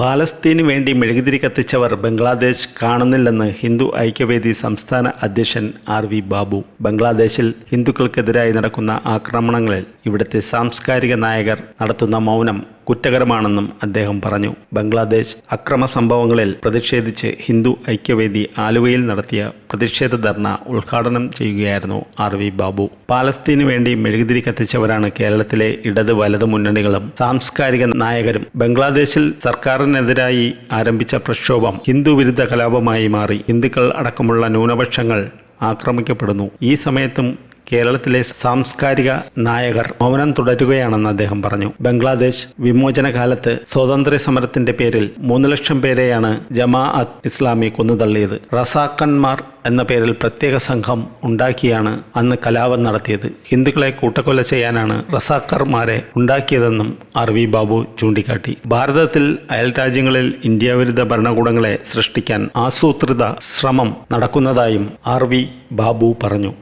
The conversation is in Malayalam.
പാലസ്തീന് വേണ്ടി മെഴുകുതിരി കത്തിച്ചവർ ബംഗ്ലാദേശ് കാണുന്നില്ലെന്ന് ഹിന്ദു ഐക്യവേദി സംസ്ഥാന അധ്യക്ഷൻ ആർ വി ബാബു. ബംഗ്ലാദേശിൽ ഹിന്ദുക്കൾക്കെതിരായി നടക്കുന്ന ആക്രമണങ്ങളിൽ ഇവിടുത്തെ സാംസ്കാരിക നായകർ നടത്തുന്ന മൗനം കുറ്റകരമാണെന്നും അദ്ദേഹം പറഞ്ഞു. ബംഗ്ലാദേശ് അക്രമ സംഭവങ്ങളിൽ പ്രതിഷേധിച്ച് ഹിന്ദു ഐക്യവേദി ആലുവയിൽ നടത്തിയ പ്രതിഷേധ ധർണ ഉദ്ഘാടനം ചെയ്യുകയായിരുന്നു ആർ വി ബാബു. പാലസ്തീന് വേണ്ടി മെഴുകുതിരി കത്തിച്ചവരാണ് കേരളത്തിലെ ഇടത് വലത് മുന്നണികളും സാംസ്കാരിക നായകരും. ബംഗ്ലാദേശിൽ സർക്കാരിനെതിരായി ആരംഭിച്ച പ്രക്ഷോഭം ഹിന്ദു വിരുദ്ധ കലാപമായി മാറി. ഹിന്ദുക്കൾ അടക്കമുള്ള ന്യൂനപക്ഷങ്ങൾ ആക്രമിക്കപ്പെടുന്നു. ഈ സമയത്തും കേരളത്തിലെ സാംസ്കാരിക നായകർ മൗനം തുടരുകയാണെന്ന് അദ്ദേഹം പറഞ്ഞു. ബംഗ്ലാദേശ് വിമോചന കാലത്ത് സ്വാതന്ത്ര്യ സമരത്തിന്റെ പേരിൽ മൂന്ന് ലക്ഷം പേരെയാണ് ജമാ അത് ഇസ്ലാമി കൊന്നുതള്ളിയത്. റസാക്കന്മാർ എന്ന പേരിൽ പ്രത്യേക സംഘം ഉണ്ടാക്കിയാണ് അന്ന് കലാപം നടത്തിയത്. ഹിന്ദുക്കളെ കൂട്ടക്കൊല ചെയ്യാനാണ് റസാക്കർമാരെ ഉണ്ടാക്കിയതെന്നും ആർ വി ബാബു ചൂണ്ടിക്കാട്ടി. ഭാരതത്തിൽ അയൽ രാജ്യങ്ങളിൽ ഇന്ത്യ വിരുദ്ധ ഭരണകൂടങ്ങളെ സൃഷ്ടിക്കാൻ ആസൂത്രിത ശ്രമം നടക്കുന്നതായും ആർ വി ബാബു പറഞ്ഞു.